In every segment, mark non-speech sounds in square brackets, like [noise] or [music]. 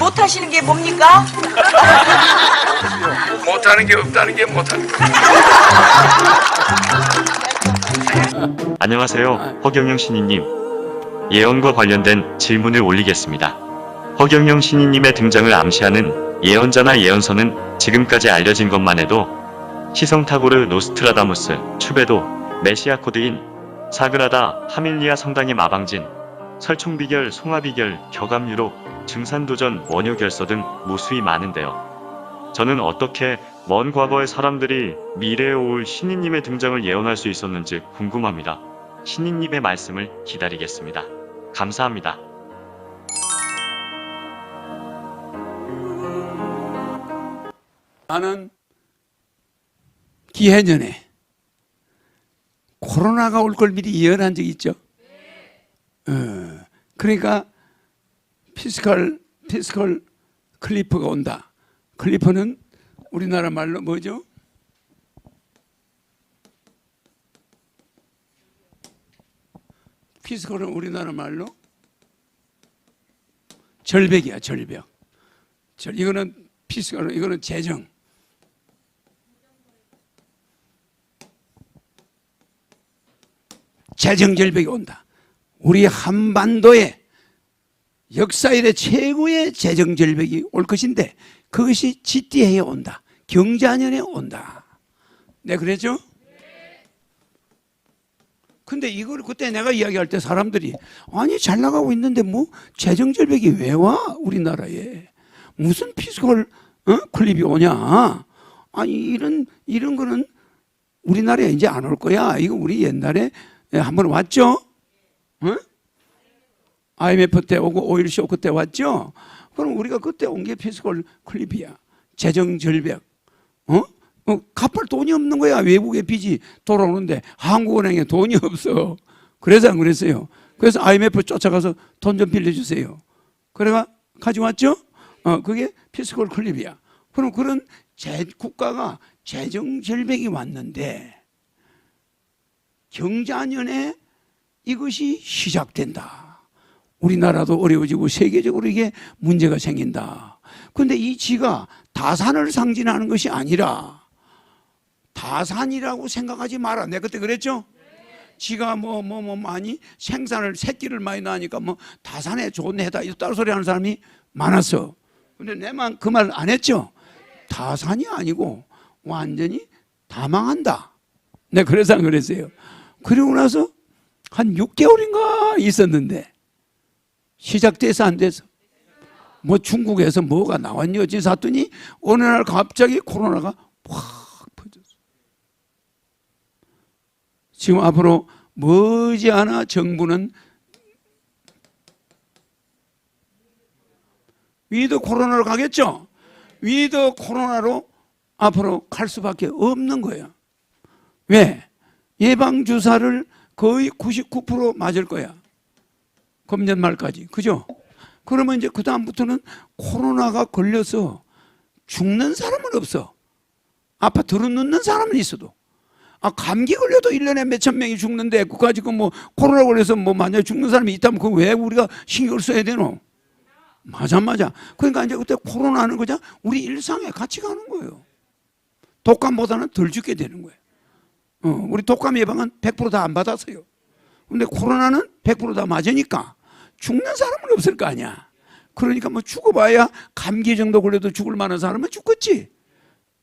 못하시는 게 뭡니까? [laughs] 못하는 게 없다는 게 못하는 게. 안녕하세요. 허경영 신인님. 예언과 관련된 질문을 올리겠습니다. 허경영 신인님의 등장을 암시하는 예언자나 예언서는 지금까지 알려진 것만 해도 시성타고르 노스트라다무스, 추베도, 메시아 코드인, 사그라다, 하밀리아 성당의 마방진, 설총비결, 송화비결, 격암유록, 증산도전, 원효결서 등 무수히 많은데요. 저는 어떻게 먼 과거의 사람들이 미래에 올 신인님의 등장을 예언할 수 있었는지 궁금합니다. 신인님의 말씀을 기다리겠습니다. 감사합니다. 나는 기해년에 코로나가 올 걸 미리 예언한 적 있죠. 어, 그러니까 피스컬 피스컬 클리프가 온다. 클리프는 우리나라 말로 뭐죠? 피스컬은 우리나라 말로 절벽이야 절벽. 절 이거는 피스컬은 이거는 재정. 재정 절벽이 온다. 우리 한반도에 역사 이래 최고의 재정 절벽이 올 것인데 그것이 지띠해에 온다. 경자년에 온다. 네, 그랬죠? 근데 이걸 그때 내가 이야기할 때 사람들이 아니 잘 나가고 있는데 뭐 재정 절벽이 왜 와 우리나라에 무슨 피스컬 어? 클립이 오냐? 아니 이런 이런 거는 우리나라에 이제 안 올 거야. 이거 우리 옛날에 한번 왔죠? 어? IMF 때 오고 오일 쇼크 때 왔죠? 그럼 우리가 그때 온 게 피스컬 클립이야. 재정 절벽. 어? 어, 갚을 돈이 없는 거야. 외국의 빚이 돌아오는데 한국은행에 돈이 [laughs] 없어. 그래서 안 그랬어요. 그래서 IMF 쫓아가서 돈 좀 빌려주세요. 그래가 가져왔죠? 어, 그게 피스컬 클립이야. 그럼 그런 재, 국가가 재정 절벽이 왔는데 경자년에 이것이 시작된다. 우리나라도 어려워지고 세계적으로 이게 문제가 생긴다. 근데 이 지가 다산을 상징하는 것이 아니라 다산이라고 생각하지 마라. 내가 그때 그랬죠? 지가 뭐 뭐 뭐 많이 생산을 새끼를 많이 낳으니까 뭐 다산에 좋은 해다 이 따로 소리 하는 사람이 많았어. 근데 내만 그 말 안 했죠? 다산이 아니고 완전히 다 망한다. 네, 그래서 안 그랬어요. 그리고 나서 한 6개월인가 있었는데 시작돼서 안 돼서 뭐 중국에서 뭐가 나왔니 어찌 샀더니 어느 날 갑자기 코로나가 확 퍼졌어. 지금 앞으로 머지않아 정부는 위드 코로나로 가겠죠? 위드 코로나로 앞으로 갈 수밖에 없는 거야. 왜? 예방주사를 거의 99% 맞을 거야. 금년 말까지. 그죠? 그러면 이제 그다음부터는 코로나가 걸려서 죽는 사람은 없어. 아파트로 눕는 사람은 있어도. 아, 감기 걸려도 1년에 몇천 명이 죽는데, 그거 가지고 뭐, 코로나 걸려서 뭐, 만약에 죽는 사람이 있다면, 그거 왜 우리가 신경을 써야 되노? 맞아, 맞아. 그러니까 이제 그때 코로나 하는 거자, 우리 일상에 같이 가는 거예요. 독감보다는 덜 죽게 되는 거예요. 어, 우리 독감 예방은 100%다 안 받았어요. 근데 코로나는 100%다 맞으니까 죽는 사람은 없을 거 아니야. 그러니까 뭐 죽어봐야 감기 정도 걸려도 죽을 만한 사람은 죽겠지.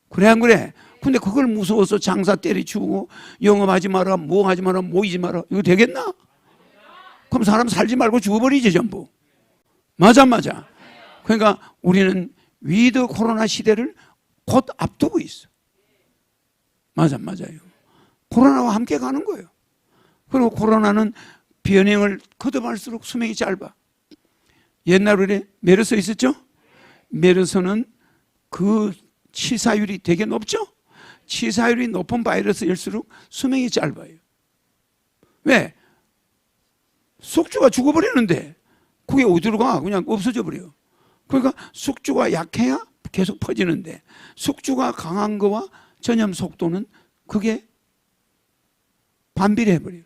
그래 안 그래? 근데 그걸 무서워서 장사 때리치고 영업하지 마라, 뭐 하지 마라, 모이지 마라. 이거 되겠나? 그럼 사람 살지 말고 죽어버리지 전부. 맞아 맞아. 그러니까 우리는 위드 코로나 시대를 곧 앞두고 있어. 맞아 맞아요. 코로나와 함께 가는 거예요. 그리고 코로나는 변형을 거듭할수록 수명이 짧아. 옛날 우리 메르스 있었죠? 메르스는 그 치사율이 되게 높죠? 치사율이 높은 바이러스일수록 수명이 짧아요. 왜? 숙주가 죽어버리는데 그게 어디로 가? 그냥 없어져 버려. 그러니까 숙주가 약해야 계속 퍼지는데 숙주가 강한 거와 전염 속도는 그게 반비례해 버려요.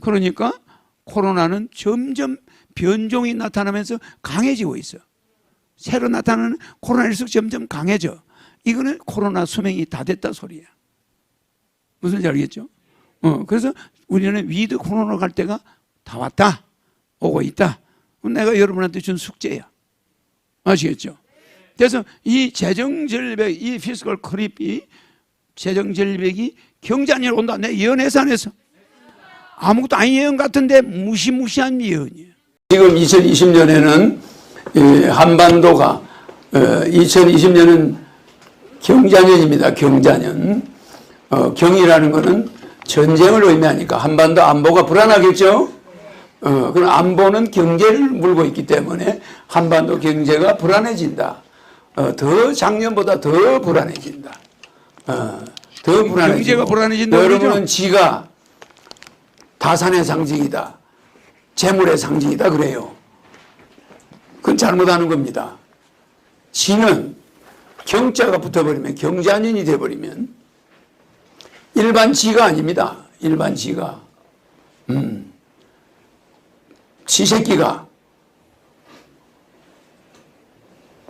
그러니까 코로나는 점점 변종이 나타나면서 강해지고 있어. 새로 나타나는 코로나19 점점 강해져. 이거는 코로나 수명이 다 됐다 소리야. 무슨 지 알겠죠? 어, 그래서 우리는 위드 코로나 갈 때가 다 왔다. 오고 있다. 내가 여러분한테 준 숙제야. 아시겠죠? 그래서 이 재정 절벽, 이 피스컬 크립이 재정 절벽이 경제안이 온다. 내 했어. 아무것도 아닌 예언 같은데 무시무시한 예언이에요. 지금 2020년에는 한반도가 2020년은 경자년입니다. 경자년. 어, 경이라는 것은 전쟁을 의미하니까 한반도 안보가 불안하겠죠. 어, 그럼 안보는 경제를 물고 있기 때문에 한반도 경제가 불안해진다. 어, 더 작년보다 더 불안해진다. 어, 더 불안해진다. 경제가 불안해진다고 여러분은? 지가 다산의 상징이다. 재물의 상징이다 그래요. 그건 잘못하는 겁니다. 지는 경자가 붙어버리면 경자년이 돼버리면 일반 지가 아닙니다. 일반 지가 음. 지새끼가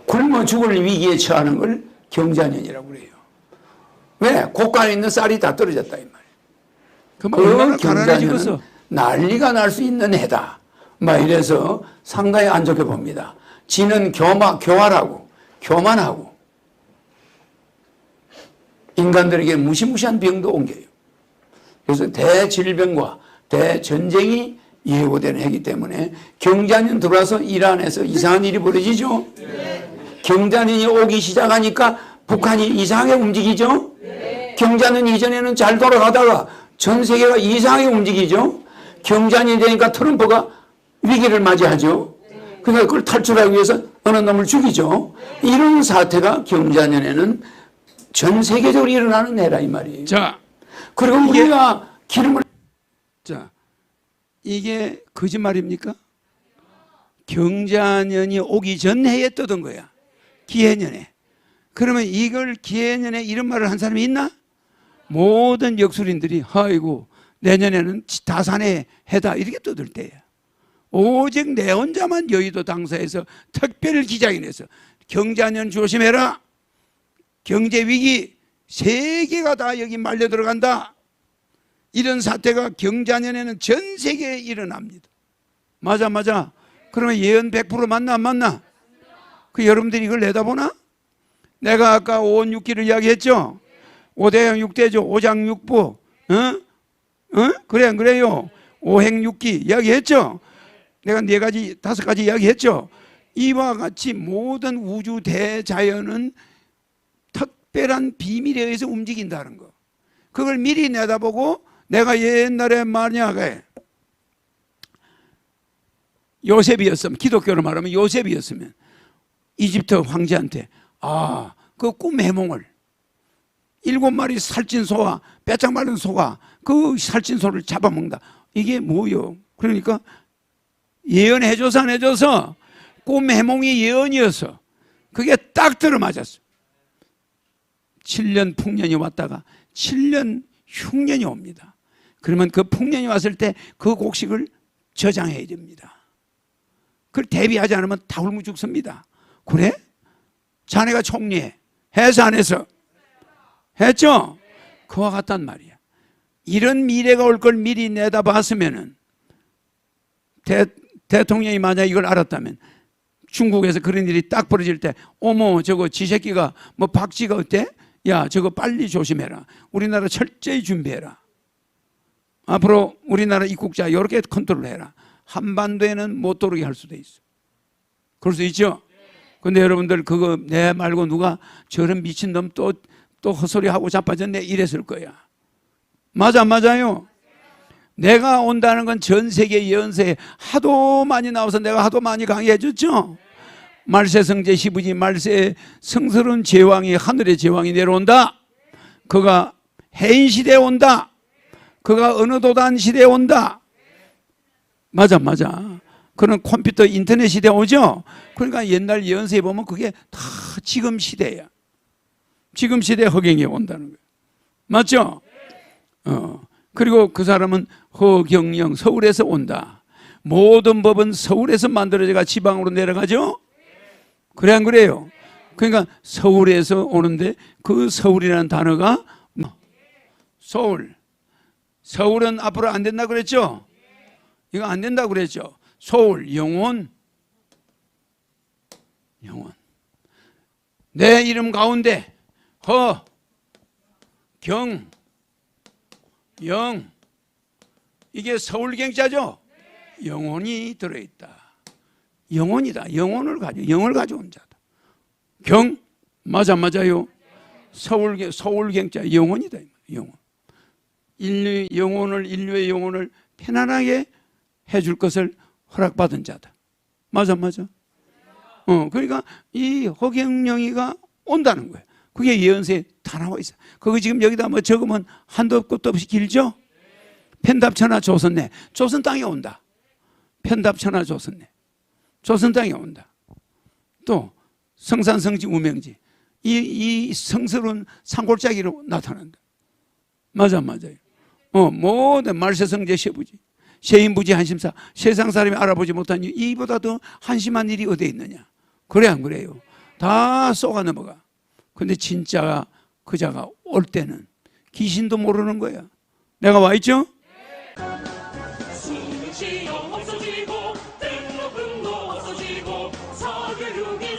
굶어 죽을 위기에 처하는 걸 경자년이라고 그래요. 왜? 고가에 있는 쌀이 다 떨어졌다. 그 가난해지겠어? 경자년은 난리가 날 수 있는 해다. 막 이래서 상당히 안 좋게 봅니다. 지는 교마, 교활하고 교만하고 인간들에게 무시무시한 병도 옮겨요. 그래서 대질병과 대전쟁이 예고되는 해기 때문에 경자년 들어와서 이란에서 이상한 일이 벌어지죠. 경자년이 오기 시작하니까 북한이 이상하게 움직이죠. 경자년 이전에는 잘 돌아가다가 전 세계가 이상하게 움직이죠. 경자년이 되니까 트럼프가 위기를 맞이하죠. 그러니까 그걸 탈출하기 위해서 어느 놈을 죽이죠. 이런 사태가 경자년에는 전 세계적으로 일어나는 해라 이 말이에요. 자, 그리고 이게- 우리가 기름을 자, 이게 거짓말입니까? 경자년이 오기 전 해에 떠든 거야. 기해년에. 그러면 이걸 기해년에 이런 말을 한 사람이 있나? 모든 역술인들이 아이고 내년에는 다산의 해다 이렇게 떠들 때야. 오직 내 혼자만 여의도 당사에서 특별 기자인해서 경자년 조심해라. 경제 위기 세계가 다 여기 말려 들어간다. 이런 사태가 경자년에는 전 세계에 일어납니다. 맞아, 맞아. 그러면 예언 100% 맞나, 안 맞나? 그 여러분들이 이걸 내다보나? 내가 아까 5원 6기를 이야기했죠? 5대양 6대죠. 5장 6부. 어? 어? 그래, 안 그래요? 5행 6기 이야기했죠? 내가 네 가지, 다섯 가지 이야기했죠? 이와 같이 모든 우주 대자연은 특별한 비밀에 의해서 움직인다는 거. 그걸 미리 내다보고 내가 옛날에 만약에 요셉이었으면 기독교로 말하면 요셉이었으면 이집트 황제한테 아 그 꿈 해몽을 일곱 마리 살찐 소와 빼짝 마른 소가 그 살찐 소를 잡아먹는다 이게 뭐요 그러니까 예언해줘서 안 해줘서 꿈 해몽이 예언이어서 그게 딱 들어맞았어 7년 풍년이 왔다가 7년 흉년이 옵니다. 그러면 그 풍년이 왔을 때 그 곡식을 저장해야 됩니다. 그걸 대비하지 않으면 다 굶어 죽습니다. 그래? 자네가 총리해. 해서 안 해서? 했죠? 그와 같단 말이야. 이런 미래가 올 걸 미리 내다봤으면은 대, 대통령이 만약 이걸 알았다면 중국에서 그런 일이 딱 벌어질 때 어머 저거 지 새끼가 뭐 박쥐가 어때? 야 저거 빨리 조심해라. 우리나라 철저히 준비해라. 앞으로 우리나라 입국자 이렇게 컨트롤해라. 한반도에는 못 들어오게 할 수도 있어. 그럴 수 있죠. 근데 여러분들 그거 내 말고 누가 저런 미친놈 또, 또 헛소리하고 자빠졌네 이랬을 거야. 맞아, 맞아요. 내가 온다는 건 전 세계 예언서에 하도 많이 나와서 내가 하도 많이 강의해 줬죠. 말세 성제 시부지 말세 성스러운 제왕이 하늘의 제왕이 내려온다. 그가 해인 시대에 온다. 그가 어느 도단 시대에 온다. 맞아, 맞아. 그런 컴퓨터 인터넷 시대 오죠? 그러니까 옛날 예언서에 보면 그게 다 지금 시대야. 지금 시대 허경이 온다는 거예요. 맞죠? 어. 그리고 그 사람은 허경영 서울에서 온다. 모든 법은 서울에서 만들어져가 지방으로 내려가죠? 그래 안 그래요? 그러니까 서울에서 오는데 그 서울이라는 단어가 뭐? 서울. 서울은 앞으로 안 된다 그랬죠? 이거 안 된다 그랬죠? 서울, 영원, 영원. 내 이름 가운데 허, 경, 영. 이게 서울경자죠? 영혼이 들어있다. 영혼이다. 영혼을 가져, 영을 가져온 자다. 경, 맞아, 맞아요. 서울경, 서울경자, 영혼이다. 영혼. 인류 영혼을, 인류의 영혼을 편안하게 해줄 것을 허락받은 자다. 맞아, 맞아. 어, 그러니까 이 허경영이가 온다는 거예요. 그게 예언서에 다 나와 있어. 그거 지금 여기다 뭐 적으면 한도 끝도 없이 길죠? 편답천하 조선내. 조선 땅에 온다. 편답천하 조선내. 조선 땅에 온다. 또 성산성지 우명지. 이, 이 성스러운 산골짜기로 나타난다. 맞아, 맞아요. 어, 모든 말세성제 세부지. 세인부지 한심사. 세상 사람이 알아보지 못한 일, 이보다 더 한심한 일이 어디에 있느냐. 그래, 안 그래요? 다 쏘가 넘어가. 근데 진짜 그자가 올 때는 귀신도 모르는 거야. 내가 와 있죠? 없어지고 사교육이